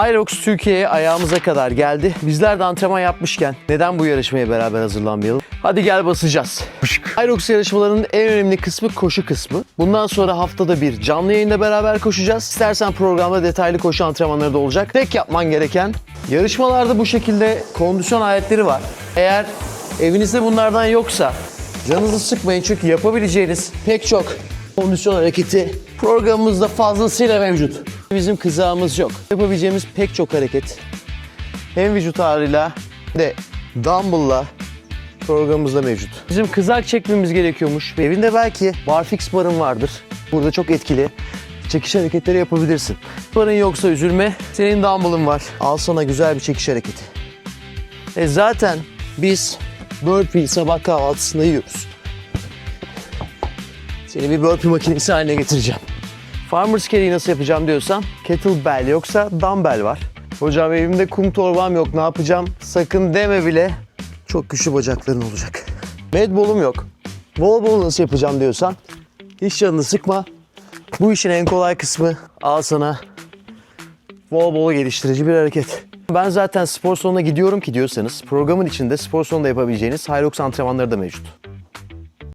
Hyrox Türkiye'ye ayağımıza kadar geldi. Bizler de antrenman yapmışken neden bu yarışmaya beraber hazırlanmayalım? Hadi gel basacağız. Hyrox yarışmalarının en önemli kısmı koşu kısmı. Bundan sonra haftada bir canlı yayında beraber koşacağız. İstersen programda detaylı koşu antrenmanları da olacak. Tek yapman gereken yarışmalarda bu şekilde kondisyon aletleri var. Eğer evinizde bunlardan yoksa canınızı sıkmayın çünkü yapabileceğiniz pek çok kondisyon hareketi programımızda fazlasıyla mevcut. Bizim kızağımız yok. Yapabileceğimiz pek çok hareket hem vücut ağrıyla hem de dumbbell'la programımızda mevcut. Bizim kızak çekmemiz gerekiyormuş. Evinde belki barfix barın vardır. Burada çok etkili çekiş hareketleri yapabilirsin. Barın yoksa üzülme. Senin dumbbell'ın var. Al sana güzel bir çekiş hareketi. E zaten biz burpee sabah kahvaltısında yiyoruz. Seni bir burpee makinesi haline getireceğim. Farmer's carry'i nasıl yapacağım diyorsan kettlebell yoksa dumbbell var. Hocam evimde kum torbam yok ne yapacağım? Sakın deme bile çok güçlü bacakların olacak. Medball'um yok. Wall ball nasıl yapacağım diyorsan hiç canını sıkma. Bu işin en kolay kısmı al sana wall ball geliştirici bir hareket. Ben zaten spor salonuna gidiyorum ki diyorsanız programın içinde spor salonunda yapabileceğiniz Hyrox antrenmanları da mevcut.